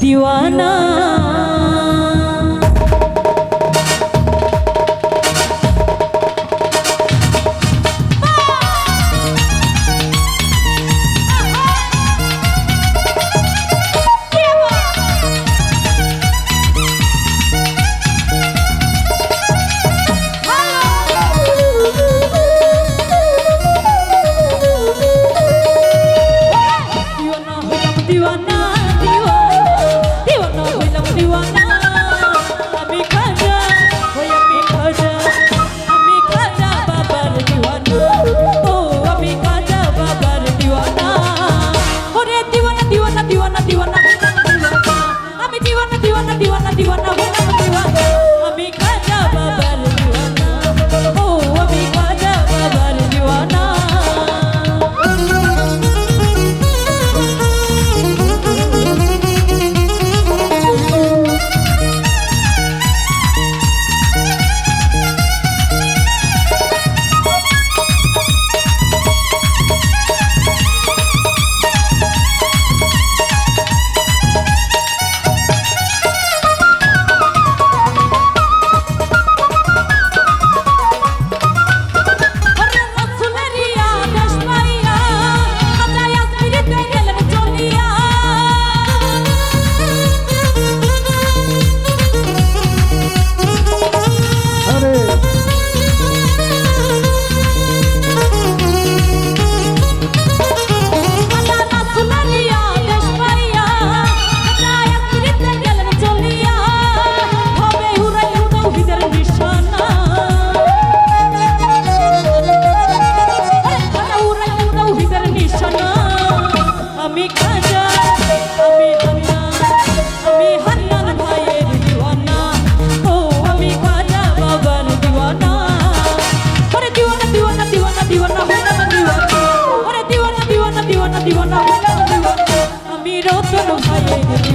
দিওয়ানা।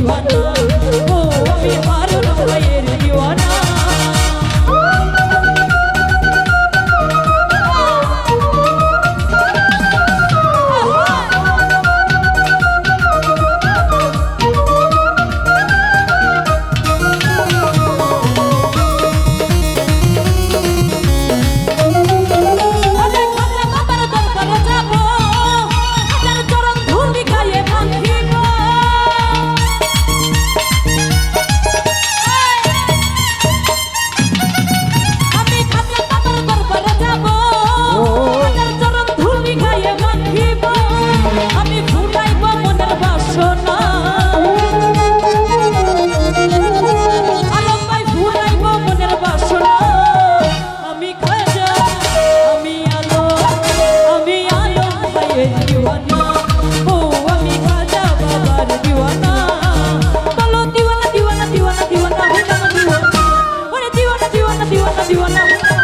দিওয়ানা দিওয়ানা দিওয়ানা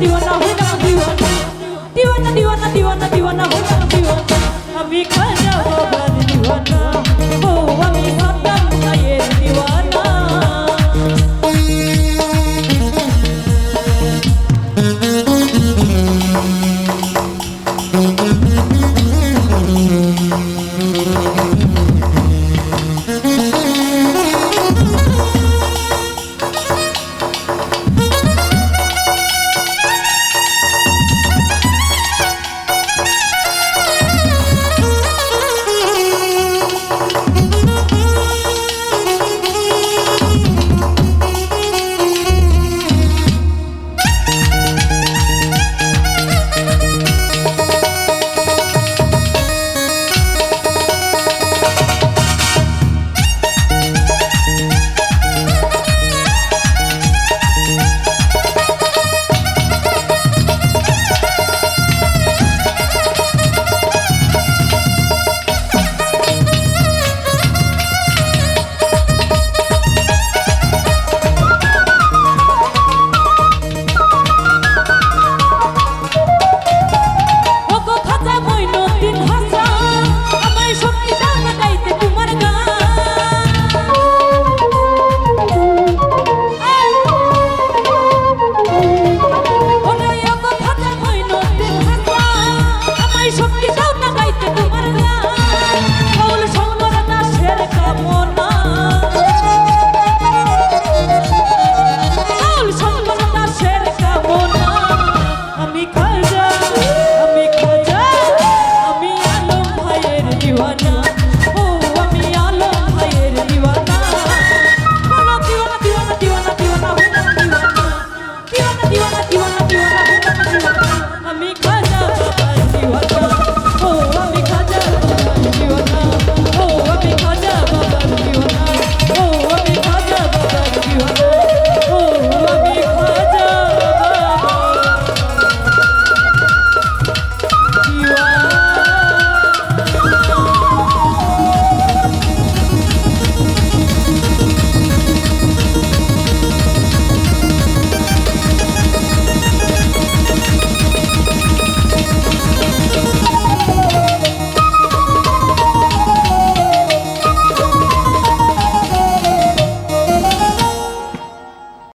দিওয়ানা হইলাম দিওয়ানা দিওয়ানা দিওয়ানা দিওয়ানা দিওয়ানা হইলাম দিওয়ানা আমি খাজা বাবার দিওয়ানা